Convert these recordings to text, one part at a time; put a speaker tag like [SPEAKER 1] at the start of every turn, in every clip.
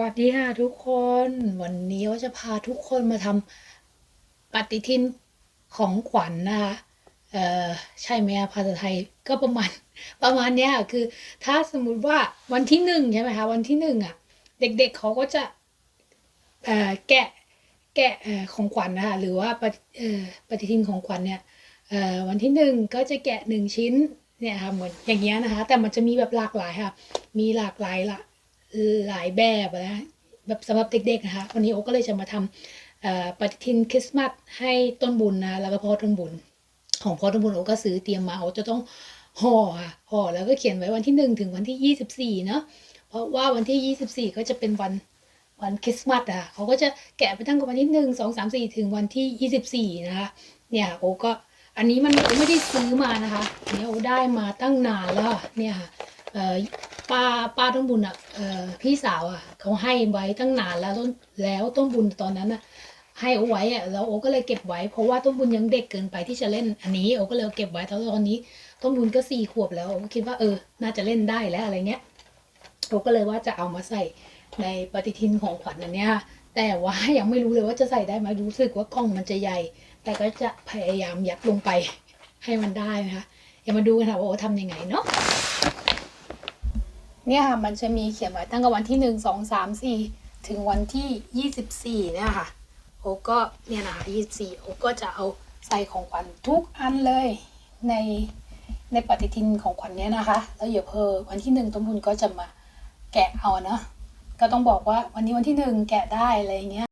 [SPEAKER 1] วัสดีค่ะทุกคน วันนี้ว่าจะพาทุกคนมาทำปฏิทินของขวัญนะคะเออใช่ไหมภาษาไทยก็ประมาณประมาณเนี้ยคือ ถ้าสมมุติว่าวันที่หนึ่งใช่ไหมคะวันที่หนึ่งอะ เด็กๆเขาก็จะเออแกะแกะของขวัญนะคะหรือว่าปฏิเออปฏิทินของขวัญเนี่ยเออวันที่หนึ่งก็จะแกะหนึ่งชิ้นเนี่ยค่ะเหมือนอย่างเงี้ยนะคะ แต่มันจะมีแบบหลากหลายค่ะ มีหลากหลายละ หลายแบบนะแบบสำหรับเด็กๆนะคะวันนี้โอก็เลยจะมาทำปฏิทินคริสต์มาสให้ต้นบุญนะแล้วก็พ่อต้นบุญ ของพ่อต้นบุญโอก็ซื้อเตรียมมาโอจะต้องห่อค่ะห่อแล้วก็เขียนไว้วันที่หนึ่งถึงวันที่ยี่สิบสี่เนาะเพราะว่าวันที่ยี่สิบสี่ก็จะเป็นวันวันคริสต์มาสอะเขาก็จะแกะไปตั้งแต่วันที่หนึ่งสองสามสี่ถึงวันที่ยี่สิบสี่นะคะเนี่ยโอก็อันนี้มันโอไม่ได้ซื้อมานะคะอันนี้โอได้มาตั้งนานแล้วเนี่ยค่ะเอ่อ ป้าป้าต้นบุญอะเออพี่สาวอะเขาให้ไว้ตั้งนานแล้วต้นแล้วต้นบุญตอนนั้นอะให้เอาไว้อะแล้วโอก็เลยเก็บไว้เพราะว่าต้นบุญยังเด็กเกินไปที่จะเล่นอันนี้โอก็เลยเก็บไว้ตอนนี้ต้นบุญก็สี่ขวบแล้วโอก็คิดว่าเออ น่าจะเล่นได้แล้วอะไรเงี้ยโอก็เลยว่าจะเอามาใส่ในปฏิทินของขวัญอันเนี้ยแต่ว่ายังไม่รู้เลยว่าจะใส่ได้ไหมรู้สึกว่ากล้องมันจะใหญ่ แต่ก็จะพยายามยัดลงไปให้มันได้นะคะเดี๋ยวมาดูกันค่ะว่าโอทำยังไงเนาะ เนี่ยค่ะมันจะมีเขียนไว้ตั้งแต่วันที่หนึ่งสองสามสี่ถึงวันที่ยี่สิบสี่เนี่ยค่ะโอก็เนี่ยนะคะยี่สิบสี่โอก็จะเอาใส่ของขวัญทุกอันเลยในในปฏิทินของขวัญเนี้ยนะคะ แล้วเดี๋ยวเพอวันที่หนึ่งต้นบุญก็จะมาแกะเอาเนาะก็ต้องบอกว่าวันนี้วันที่หนึ่งแกะได้อะไรเงี้ย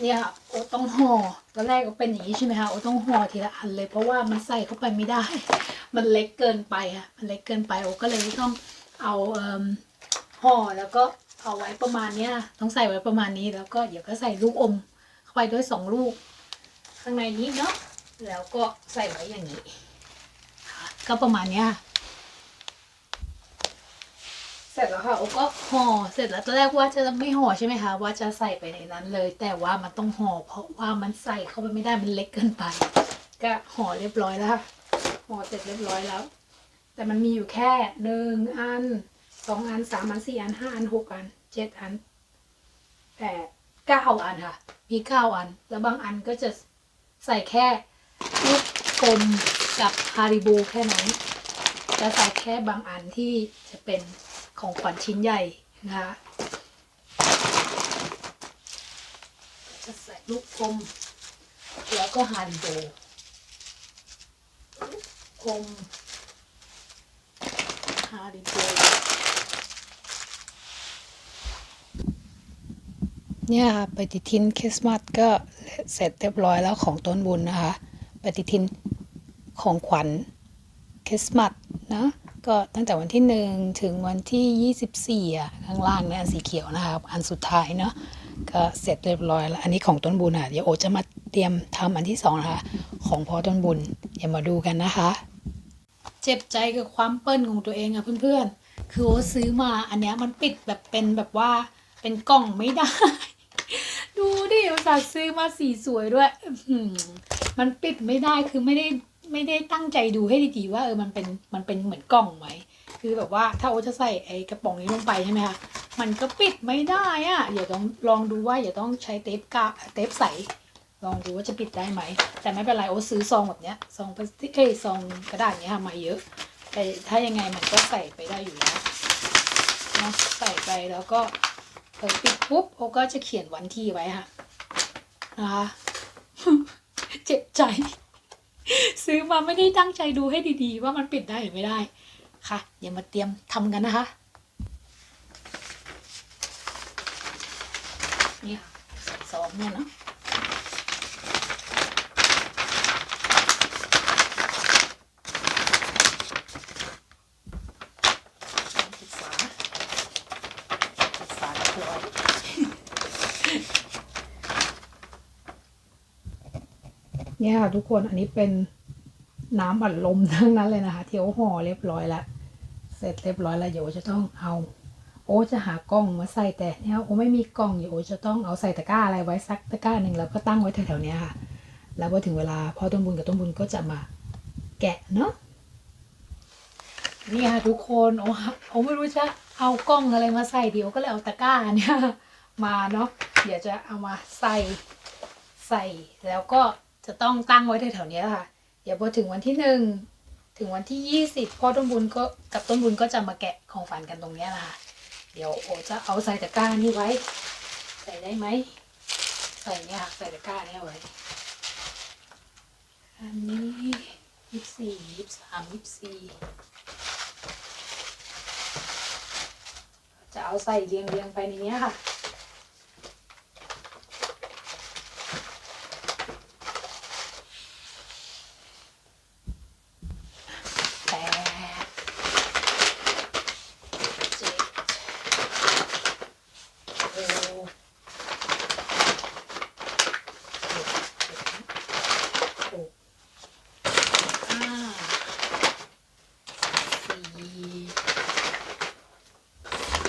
[SPEAKER 1] เนี่ยค่ะโอต้องห่อตอนแรกก็เป็นอย่างนี้ใช่ไหมคะโอต้องห่อทีละอันเลยเพราะว่ามันใส่เข้าไปไม่ได้ มันเล็กเกินไปค่ะมันเล็กเกินไปโอก็เลยต้อง เอาเอห่อแล้วก็เอาไว้ประมาณเนี้ยต้องใส่ไว้ประมาณนี้แล้วก็เดี๋ยวก็ใส่ลูกอมเข้าไปด้วยสองลูก ข้างในนี้เนาะแล้วก็ใส่ไว้อย่างนี้ก็ประมาณเนี้ยเสร็จแล้วค่ะโอก็ห่อเสร็จแล้วตอนแรกว่าจะไม่ห่อใช่ไหมคะว่าจะใส่ไปในนั้นเลย แต่ว่ามันต้องห่อเพราะว่ามันใส่เข้าไปไม่ได้มันเล็กเกินไป ก็ห่อเรียบร้อยแล้วห่อเสร็จเรียบร้อยแล้ว แต่มันมีอยู่แค่หนึ่งอันสองอันสามอันสี่อันห้าอันหกอันเจ็ดอันแปดเก้าอันค่ะ มีเก้าอัน แล้วบางอันก็จะใส่แค่ลูกกลมกับฮาริบูแค่นั้นจะใส่แค่บางอันที่จะเป็นของขวัญชิ้นใหญ่นะคะจะใส่ลูกกลมแล้วก็ฮาริบูกลม ฮาริโบเนี่ยค่ะปฏิทินคริสต์มาสก็เสร็จเรียบร้อยแล้วของต้นบุญนะคะ ปฏิทินของขวัญคริสต์มาสนะก็ตั้งแต่วันที่หนึ่งถึงวันที่ยี่สิบสี่อะข้างล่างเนี่ยอันสีเขียวนะคะอันสุดท้ายเนาะก็เสร็จเรียบร้อยแล้ว อันนี้ของต้นบุญอะเดี๋ยวโอจะมาเตรียมทำอันที่สองนะคะของพ่อต้นบุญเดี๋ยวมาดูกันนะคะ เจ็บใจกับความเปิ้ลของตัวเองอะเพื่อนๆ คือโอซื้อมาอันเนี้ยมันปิดแบบเป็นแบบว่าเป็นกล่องไม่ได้ ดูดิอุตส่าห์ซื้อมาสีสวยด้วย มันปิดไม่ได้คือไม่ได้ไม่ได้ตั้งใจดูให้ดีๆว่าเออมันเป็นมันเป็นเหมือนกล่องไหมคือแบบว่าถ้าโอจะใส่ไอ้กระป๋องนี้ลงไปใช่ไหมคะมันก็ปิดไม่ได้อะเดี๋ยวต้องลองดูว่าอย่าต้องใช้เทปกาเทปใส ลองดูว่าจะปิดได้ไหม แต่ไม่เป็นไรโอ้ซื้อซองแบบเนี้ยซองพลาสติกเอ้ยซองกระดาษเนี้ยค่ะมาเยอะ แต่ถ้ายังไงมันก็ใส่ไปได้อยู่แล้วเนาะใส่ไปแล้วก็เปิดปิดปุ๊บโอก็จะเขียนวันที่ไว้ค่ะนะคะเจ็บใจ ซื้อมาไม่ได้ตั้งใจดูให้ดีๆ ว่ามันปิดได้หรือไม่ได้ค่ะอย่ามาเตรียมทำกันนะคะนี่ค่ะซองเนี่ยเนาะ ปิดฝาปิดฝาเรียบร้อย เนี่ยค่ะทุกคนอันนี้เป็นน้ำอัดลมทั้งนั้นเลยนะคะ เที่โอห่อเรียบร้อยล้วเสร็จเรียบร้อยแล้วเดี๋ยวจะต้องเอา โอจะหากล้องมาใส่แต่เนี่ยโอไม่มีกล้องเดี๋ยวโอจะต้องเอาใส่ตะกร้าอะไรไว้สักตะกร้าหนึ่งแล้วก็ตั้งไว้แถวๆนี้ค่ะ แล้วพอถึงเวลาพ่อต้นบุญกับต้นบุญก็จะมาแกะเนาะนี่ค่ะทุกคนโอ้โอไม่รู้จะเอากล้องอะไรมาใส่เดี๋ยวก็เลยเอาตะกร้าเนี่ยมาเนาะเดี๋ยวจะเอามาใส่ใส่แล้วก็ จะต้องตั้งไว้แถวๆนี้ค่ะ เดี๋ยวพอถึงวันที่หนึ่งถึงวันที่ยี่สิบพ่อต้นบุญก็กับต้นบุญก็จะมาแกะของฝันกันตรงนี้ยนะคะเดี๋ยวโอจะเอาใส่ตะกร้านี่ไว้ ใส่ได้ไหมใส่เนี่ยค่ะใส่ตะกร้าเนี่ยไว้ อันนี้ยี่สี่ยี่สามยี่สี่จะเอาใส่เรียงเรียงๆไปในเนี้ยค่ะ แปดเจ็ดหกหกห้าสี่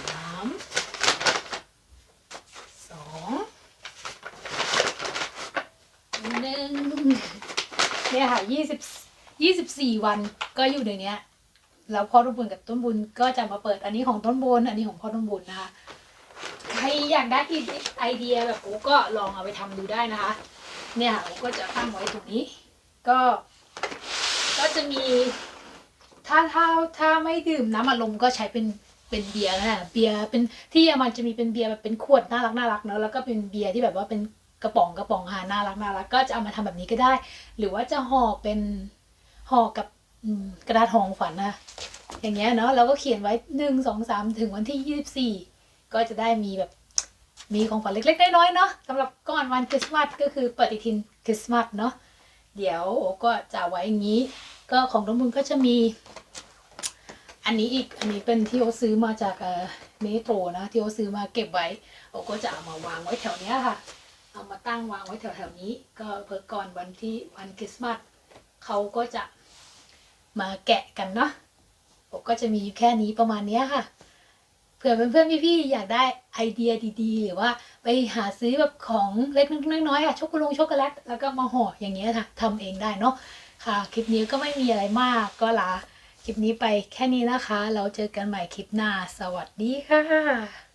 [SPEAKER 1] สามสอง หนึ่งเนี่ยค่ะยี่สิบยี่สิบสี่วันก็อยู่ในเนี้ย แล้วพ่อต้นบุญกับต้นบุญก็จะมาเปิดอันนี้ของต้นบุญอันนี้ของพ่อต้นบุญนะคะ ใครอยากได้ไอเดียแบบโอ้ก็ลองเอาไปทำดูได้นะคะ เนี่ยค่ะโอ้ก็จะตั้งไว้ตรงนี้ ก็ ก็จะมี ถ้าถ้าถ้าไม่ดื่มน้ำอัดลมก็ใช้เป็นเป็นเบียร์นะเบียร์เป็นที่มันจะมีเป็นเบียร์แบบเป็นขวดน่ารักน่ารักเนอะแล้วก็เป็นเบียร์ที่แบบว่าเป็น กระป๋องกระป๋องหาน่ารักน่ารักก็จะเอามาทำแบบนี้ก็ได้ หรือว่าจะห่อเป็นห่อกับกระดาษห่อของฝันนะอย่างเงี้ยเนาะเราก็เขียนไว้หนึ่งสองสามถึงวันที่ยี่สิบสี่ก็จะได้มีแบบมีของขวัญเล็ก ๆ น้อยๆเนาะสำหรับก่อนวันคริสต์มาสก็คือปฏิทินคริสต์มาสเนาะเดี๋ยวโอก็จะไว้อย่างนี้ ก็ของน้องบุญก็จะมี อันนี้อีกอันนี้เป็นที่โอซื้อมาจากเอ่อเมโทรนะที่โอซื้อมาเก็บไว้โอก็จะเอามาวางไว้แถวเนี้ยค่ะ เอามาตั้งวางไว้แถวๆนี้ ก็เพื่อก่อนวันที่วันคริสต์มาสเขาก็จะมาแกะกันเนาะผมก็จะมีอยู่แค่นี้ประมาณนี้ค่ะเผื่อเพื่อนๆพี่ๆอยากได้ไอเดียดีๆ หรือว่าไปหาซื้อแบบของเล็กๆน้อยๆอะช็อกโกแลตช็อกโกแลตแล้วก็มาห่ออย่างเงี้ยค่ะทำเองได้เนาะค่ะ คลิปนี้ก็ไม่มีอะไรมากก็ลาคลิปนี้ไปแค่นี้นะคะ เราเจอกันใหม่คลิปหน้า สวัสดีค่ะ